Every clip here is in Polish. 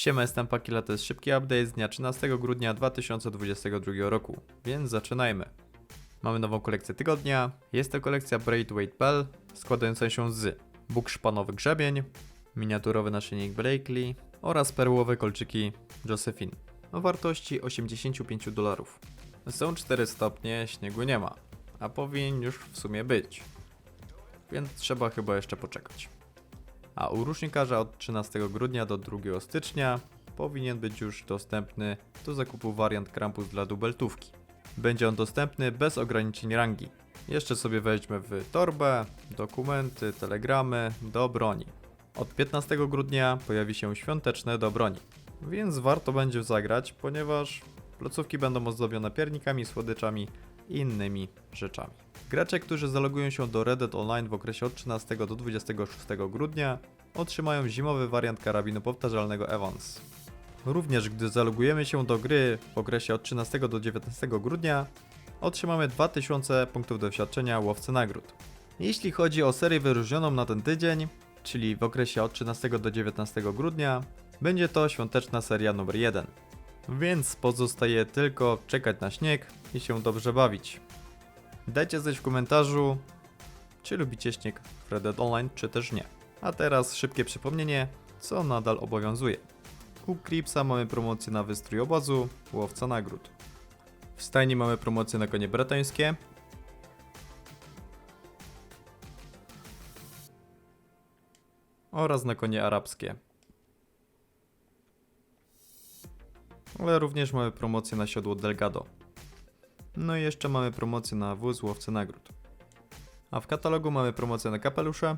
Siema, jestem Pakila, to jest szybki update z dnia 13 grudnia 2022 roku, więc zaczynajmy. Mamy nową kolekcję tygodnia. Jest to kolekcja Braithwaite Bell, składająca się z bukszpanowy grzebień, miniaturowy naszyjnik Blakely oraz perłowe kolczyki Josephine o wartości 85 dolarów. Są 4 stopnie, śniegu nie ma, a powinien już w sumie być, więc trzeba chyba jeszcze poczekać. A u różnikarza od 13 grudnia do 2 stycznia powinien być już dostępny do zakupu wariant Krampus dla dubeltówki. Będzie on dostępny bez ograniczeń rangi. Jeszcze sobie weźmy w torbę, dokumenty, telegramy do broni. Od 15 grudnia pojawi się świąteczne do broni, więc warto będzie zagrać, ponieważ placówki będą ozdobione piernikami, słodyczami i innymi rzeczami. Gracze, którzy zalogują się do Reddit Online w okresie od 13 do 26 grudnia, otrzymają zimowy wariant karabinu powtarzalnego Evans. Również gdy zalogujemy się do gry w okresie od 13 do 19 grudnia, otrzymamy 2000 punktów doświadczenia łowcy nagród. Jeśli chodzi o serię wyróżnioną na ten tydzień, czyli w okresie od 13 do 19 grudnia, będzie to świąteczna seria numer 1. Więc pozostaje tylko czekać na śnieg i się dobrze bawić. Dajcie znać w komentarzu, czy lubicie śnieg w Red Dead Online, czy też nie. A teraz szybkie przypomnienie, co nadal obowiązuje. U Cripsa mamy promocję na wystrój obozu, łowca nagród. W stajni mamy promocję na konie bretańskie. Oraz na konie arabskie. Ale również mamy promocję na siodło Delgado. No i jeszcze mamy promocję na wóz łowcy nagród. A w katalogu mamy promocję na kapelusze.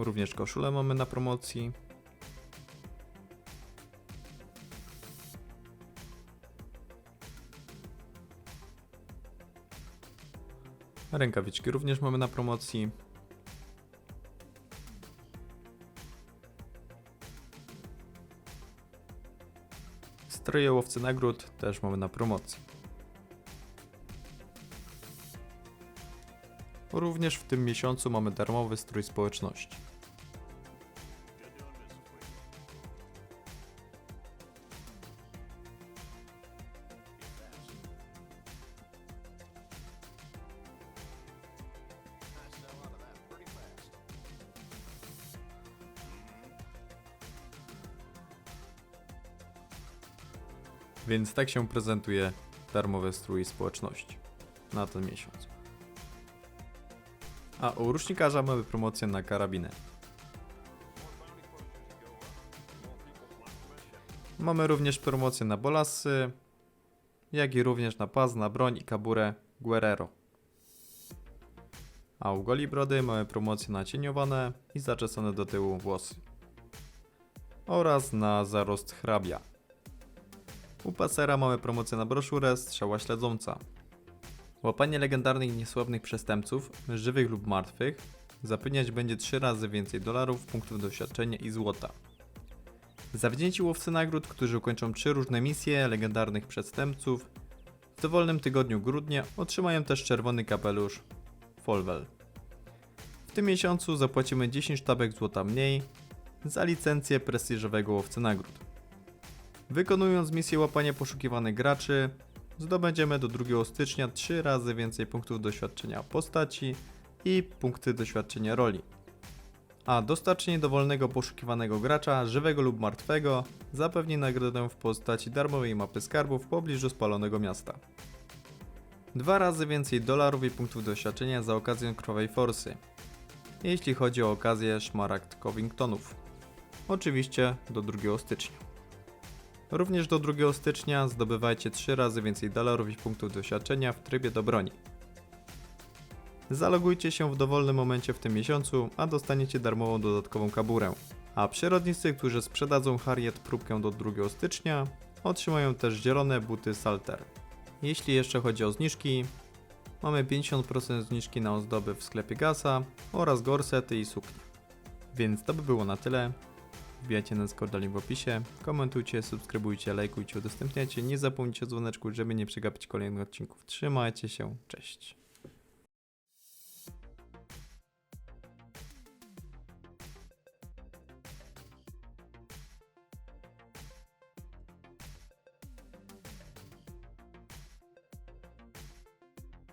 Również koszulę mamy na promocji. Rękawiczki również mamy na promocji. Stroje łowcy nagród też mamy na promocji. Również w tym miesiącu mamy darmowy strój społeczności. Więc tak się prezentuje darmowy strój społeczności na ten miesiąc. A u rusznikarza mamy promocję na karabinę. Mamy również promocję na bolasy, jak i również na pas, na broń i kaburę Guerrero. A u goli brody mamy promocję na cieniowane i zaczesane do tyłu włosy. Oraz na zarost hrabia. U pasera mamy promocję na broszurę Strzała Śledząca. Łapanie legendarnych niesławnych przestępców, żywych lub martwych, zapewniać będzie 3 razy więcej dolarów, punktów doświadczenia i złota. Zawdzięci łowcy nagród, którzy ukończą 3 różne misje legendarnych przestępców, w dowolnym tygodniu grudnia otrzymają też czerwony kapelusz Folwell. W tym miesiącu zapłacimy 10 sztabek złota mniej za licencję prestiżowego łowcy nagród. Wykonując misję łapania poszukiwanych graczy, zdobędziemy do 2 stycznia 3 razy więcej punktów doświadczenia postaci i punkty doświadczenia roli. A dostarczenie dowolnego poszukiwanego gracza, żywego lub martwego, zapewni nagrodę w postaci darmowej mapy skarbów w pobliżu spalonego miasta. Dwa razy więcej dolarów i punktów doświadczenia za okazję krwawej forsy, jeśli chodzi o okazję szmaragd Covingtonów. Oczywiście do 2 stycznia. Również do 2 stycznia zdobywajcie 3 razy więcej dolarów i punktów doświadczenia w trybie do broni. Zalogujcie się w dowolnym momencie w tym miesiącu, a dostaniecie darmową dodatkową kaburę. A przyrodnicy, którzy sprzedadzą Harriet próbkę do 2 stycznia, otrzymają też zielone buty Salter. Jeśli jeszcze chodzi o zniżki, mamy 50% zniżki na ozdoby w sklepie Gasa oraz gorsety i suknie. Więc to by było na tyle. Wbijajcie na Discorda link w opisie, komentujcie, subskrybujcie, lajkujcie, udostępniajcie. Nie zapomnijcie o dzwoneczku, żeby nie przegapić kolejnych odcinków. Trzymajcie się, cześć.